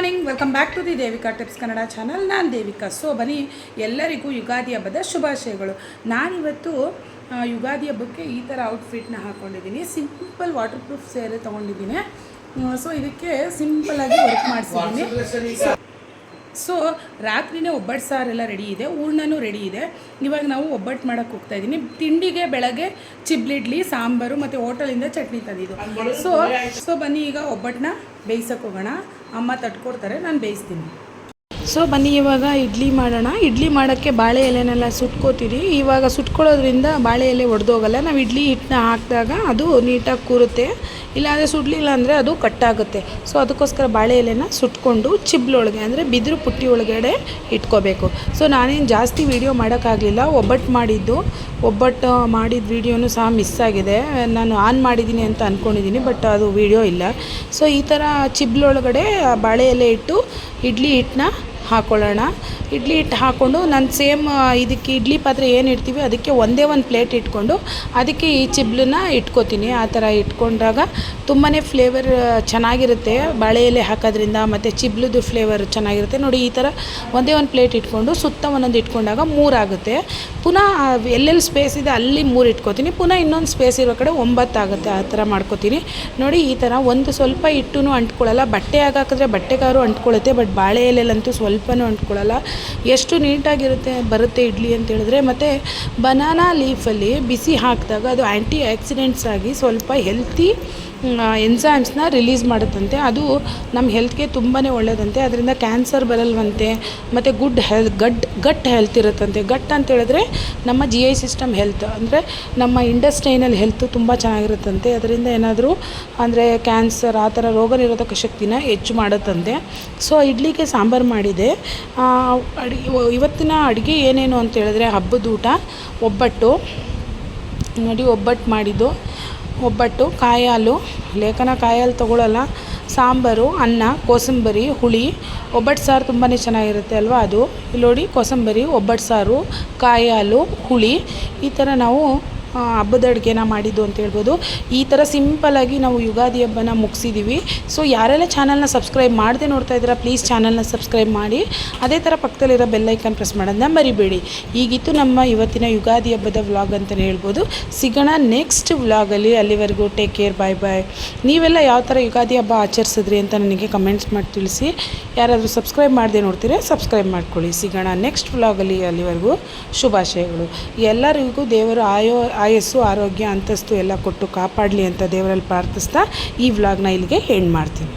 Morning welcome back to the Devika tips Kannada channel ನಾನು Devika. So ಬನ್ನಿ, ಎಲ್ಲರಿಗೂ ಯುಗಾದಿ ಹಬ್ಬದ ಶುಭಾಶಯಗಳು. ನಾನಿವತ್ತು ಯುಗಾದಿ ಹಬ್ಬಕ್ಕೆ ಈ ಥರ ಔಟ್ಫಿಟ್ನ ಹಾಕ್ಕೊಂಡಿದ್ದೀನಿ ಸಿಂಪಲ್ ವಾಟರ್ ಪ್ರೂಫ್ ಸೇರೆ ತೊಗೊಂಡಿದ್ದೀನಿ. ಸೊ ಇದಕ್ಕೆ ಸಿಂಪಲ್ಲಾಗಿ ವರ್ಕ್ ಮಾಡಿಸಿದ್ದೀನಿ. ಸೊ ರಾತ್ರಿನೇ ಒಬ್ಬಟ್ಟು ಸಾರೆಲ್ಲ ರೆಡಿ ಇದೆ ಹೂರ್ಣನೂ ರೆಡಿ ಇದೆ. ಇವಾಗ ನಾವು ಒಬ್ಬಟ್ಟು ಮಾಡೋಕ್ಕೆ ಹೋಗ್ತಾ ಇದ್ದೀನಿ. ತಿಂಡಿಗೆ ಬೆಳಗ್ಗೆ ಚಿಬ್ಲಿಡ್ಲಿ ಸಾಂಬಾರು ಮತ್ತು ಹೋಟೆಲಿಂದ ಚಟ್ನಿ ತಂದಿದ್ದು. ಸೊ ಸೊ ಬನ್ನಿ ಈಗ ಒಬ್ಬಟ್ಟನ್ನ ಬೇಯಿಸೋಕೆ ಹೋಗೋಣ. ಅಮ್ಮ ತಟ್ಕೊಡ್ತಾರೆ ನಾನು ಬೇಯಿಸ್ತೀನಿ. ಸೊ ಬನ್ನಿ, ಇವಾಗ ಇಡ್ಲಿ ಮಾಡೋಣ. ಇಡ್ಲಿ ಮಾಡೋಕ್ಕೆ ಬಾಳೆ ಎಲೆನೆಲ್ಲ ಸುಟ್ಕೋತೀರಿ. ಇವಾಗ ಸುಟ್ಕೊಳ್ಳೋದ್ರಿಂದ ಬಾಳೆ ಎಲೆ ಒಡೆದೋಗಲ್ಲ ನಾವು ಇಡ್ಲಿ ಹಿಟ್ಟನ್ನ ಹಾಕಿದಾಗ ಅದು ನೀಟಾಗಿ ಕೂರುತ್ತೆ. ಇಲ್ಲಾಂದರೆ ಸುಡಲಿಲ್ಲ ಅಂದರೆ ಅದು ಕಟ್ಟಾಗುತ್ತೆ. ಸೊ ಅದಕ್ಕೋಸ್ಕರ ಬಾಳೆ ಎಲೆನ ಸುಟ್ಕೊಂಡು ಚಿಬ್ಲೊಳಗೆ, ಅಂದರೆ ಬಿದಿರು ಪುಟ್ಟಿ ಒಳಗಡೆ ಇಟ್ಕೋಬೇಕು. ಸೊ ನಾನೇನು ಜಾಸ್ತಿ ವೀಡಿಯೋ ಮಾಡೋಕ್ಕಾಗಲಿಲ್ಲ. ಒಬ್ಬಟ್ಟು ಮಾಡಿದ್ದು. ಒಬ್ಬಟ್ಟು ಮಾಡಿದ ವೀಡಿಯೋನು ಸಹ ಮಿಸ್ ಆಗಿದೆ. ನಾನು ಆನ್ ಮಾಡಿದ್ದೀನಿ ಅಂತ ಅಂದ್ಕೊಂಡಿದ್ದೀನಿ ಬಟ್ ಅದು ವೀಡಿಯೋ ಇಲ್ಲ. ಸೊ ಈ ಥರ ಚಿಬ್ಲೊಳಗಡೆ ಬಾಳೆ ಎಲೆ ಇಟ್ಟು ಇಡ್ಲಿ ಹಿಟ್ಟನ್ನ ಹಾಕೊಳ್ಳೋಣ. ಇಡ್ಲಿ ಹಿಟ್ಟು ಹಾಕ್ಕೊಂಡು ನಾನು ಸೇಮ್ ಇದಕ್ಕೆ ಇಡ್ಲಿ ಪಾತ್ರೆ ಏನು ಇಡ್ತೀವಿ ಅದಕ್ಕೆ ಒಂದೇ ಒಂದು ಪ್ಲೇಟ್ ಇಟ್ಕೊಂಡು ಅದಕ್ಕೆ ಈ ಚಿಬ್ಲನ್ನ ಇಟ್ಕೋತೀನಿ. ಆ ಥರ ಇಟ್ಕೊಂಡಾಗ ತುಂಬಾ ಫ್ಲೇವರ್ ಚೆನ್ನಾಗಿರುತ್ತೆ. ಬಾಳೆ ಎಲೆ ಹಾಕೋದ್ರಿಂದ ಮತ್ತು ಚಿಬ್ಲದ್ದು ಫ್ಲೇವರ್ ಚೆನ್ನಾಗಿರುತ್ತೆ. ನೋಡಿ ಈ ಥರ ಒಂದೇ ಒಂದು ಪ್ಲೇಟ್ ಇಟ್ಕೊಂಡು ಸುತ್ತ ಒಂದೊಂದು ಇಟ್ಕೊಂಡಾಗ ಮೂರಾಗುತ್ತೆ ಪುನಃ ಎಲ್ಲೆಲ್ಲಿ ಸ್ಪೇಸ್ ಇದೆ ಅಲ್ಲಿ ಮೂರು ಇಟ್ಕೋತೀನಿ. ಪುನಃ ಇನ್ನೊಂದು ಸ್ಪೇಸ್ ಇರೋ ಕಡೆ ಒಂಬತ್ತಾಗುತ್ತೆ ಆ ಥರ ಮಾಡ್ಕೋತೀನಿ. ನೋಡಿ ಈ ಥರ ಒಂದು ಸ್ವಲ್ಪ ಹಿಟ್ಟು ಅಂಟ್ಕೊಳ್ಳಲ್ಲ. ಬಟ್ಟೆ ಹಾಕಿದ್ರೆ ಬಟ್ಟೆಗಾರು ಅಂಟ್ಕೊಳ್ಳುತ್ತೆ ಬಟ್ ಬಾಳೆ ಎಲೆಲಂತೂ ಸ್ವಲ್ಪನೂ ಅಂಟ್ಕೊಳ್ಳಲ್ಲ. ಎಷ್ಟು ನೀಟಾಗಿರುತ್ತೆ, ಬರುತ್ತೆ ಇಡ್ಲಿ ಅಂತ ಹೇಳಿದ್ರೆ, ಮತ್ತು ಬನಾನಾ ಲೀಫಲ್ಲಿ ಬಿಸಿ ಹಾಕಿದಾಗ ಅದು ಆ್ಯಂಟಿ ಆಕ್ಸಿಡೆಂಟ್ಸ್ ಆಗಿ ಸ್ವಲ್ಪ ಹೆಲ್ತಿ ಎನ್ಸೈಮ್ಸ್ನ ರಿಲೀಸ್ ಮಾಡುತ್ತಂತೆ. ಅದು ನಮ್ಮ ಹೆಲ್ತ್ಗೆ ತುಂಬಾ ಒಳ್ಳೆಯದಂತೆ ಅದರಿಂದ ಕ್ಯಾನ್ಸರ್ ಬರಲ್ವಂತೆ, ಮತ್ತು ಗುಡ್ ಹೆಲ್ ಗಡ್ ಗಟ್ ಹೆಲ್ತ್ ಇರುತ್ತಂತೆ. ಗಟ್ ಅಂತ ಹೇಳಿದ್ರೆ ನಮ್ಮ ಜಿ ಐ ಸಿಸ್ಟಮ್ ಹೆಲ್ತ್ ಅಂದರೆ ನಮ್ಮ ಇಂಡಸ್ಟ್ರೈನಲ್ ಹೆಲ್ತ್ ತುಂಬ ಚೆನ್ನಾಗಿರುತ್ತಂತೆ. ಅದರಿಂದ ಏನಾದರೂ, ಅಂದರೆ ಕ್ಯಾನ್ಸರ್ ಆ ಥರ ರೋಗ ನಿರೋಧಕ ಶಕ್ತಿನ ಹೆಚ್ಚು ಮಾಡುತ್ತಂತೆ. ಸೊ ಇಡ್ಲಿಗೆ ಸಾಂಬಾರು ಮಾಡಿದೆ. ಆ, ಅಡಿ ಇವತ್ತಿನ ಅಡುಗೆ ಏನೇನು ಅಂತ ಹೇಳಿದ್ರೆ ಹಬ್ಬದ ಊಟ ಒಬ್ಬಟ್ಟು ನೋಡಿ ಒಬ್ಬಟ್ಟು ಮಾಡಿದ್ದು. ಒಬ್ಬಟ್ಟು ಕಾಯಿ ಹಾಲು ಲೇಖನ ಕಾಯಿ ಹಾಲು ತೊಗೊಳಲ್ಲ ಸಾಂಬಾರು ಅನ್ನ ಕೋಸಂಬರಿ ಹುಳಿ. ಒಬ್ಬಟ್ಟು ಸಾರು ತುಂಬಾ ಚೆನ್ನಾಗಿರುತ್ತೆ ಅಲ್ವಾ ಅದು? ಇಲ್ಲಿ ನೋಡಿ ಕೋಸಂಬರಿ ಒಬ್ಬಟ್ಟು ಸಾರು ಕಾಯಿ ಹಾಲು ಹುಳಿ. ಈ ಥರ ನಾವು ಹಬ್ಬದ ಅಡುಗೆನ ಮಾಡಿದ್ದು ಅಂತ ಹೇಳ್ಬೋದು. ಈ ಥರ ಸಿಂಪಲಾಗಿ ನಾವು ಯುಗಾದಿ ಹಬ್ಬನ ಮುಗಿಸಿದ್ದೀವಿ ಸೊ ಯಾರೆಲ್ಲ ಚಾನಲ್ನ ಸಬ್ಸ್ಕ್ರೈಬ್ ಮಾಡದೆ ನೋಡ್ತಾ ಇದ್ದೀರಾ ಪ್ಲೀಸ್ ಚಾನಲ್ನ ಸಬ್ಸ್ಕ್ರೈಬ್ ಮಾಡಿ. ಅದೇ ಥರ ಪಕ್ಕದಲ್ಲಿರೋ ಬೆಲ್ಲೈಕನ್ ಪ್ರೆಸ್ ಮಾಡೋದನ್ನ ಮರಿಬೇಡಿ. ಈಗಿತ್ತು ನಮ್ಮ ಇವತ್ತಿನ ಯುಗಾದಿ ಹಬ್ಬದ ವ್ಲಾಗ್ ಅಂತಲೇ ಹೇಳ್ಬೋದು. ಸಿಗೋಣ ನೆಕ್ಸ್ಟ್ ವ್ಲಾಗಲ್ಲಿ ಅಲ್ಲಿವರೆಗೂ ಟೇಕ್ ಕೇರ್ ಬಾಯ್ ಬಾಯ್ ನೀವೆಲ್ಲ ಯಾವ ಥರ ಯುಗಾದಿ ಹಬ್ಬ ಆಚರಿಸಿದ್ರಿ ಅಂತ ನನಗೆ ಕಮೆಂಟ್ಸ್ ಮಾಡಿ ತಿಳಿಸಿ. ಯಾರಾದರೂ ಸಬ್ಸ್ಕ್ರೈಬ್ ಮಾಡದೆ ನೋಡ್ತೀರಾ ಸಬ್ಸ್ಕ್ರೈಬ್ ಮಾಡ್ಕೊಳ್ಳಿ. ಸಿಗೋಣ ನೆಕ್ಸ್ಟ್ ವ್ಲಾಗಲ್ಲಿ ಅಲ್ಲಿವರೆಗೂ ಶುಭಾಶಯಗಳು. ಎಲ್ಲರಿಗೂ ದೇವರು ಆಯೋ ಆಯಸ್ಸು ಆರೋಗ್ಯ ಅಂತಸ್ತು ಎಲ್ಲ ಕೊಟ್ಟು ಕಾಪಾಡಲಿ ಅಂತ ದೇವರಲ್ಲಿ ಪ್ರಾರ್ಥಿಸ್ತಾ ಈ ವ್ಲಾಗ್ನ ಇಲ್ಲಿಗೆ ಎಂಡ್ ಮಾಡ್ತೀನಿ.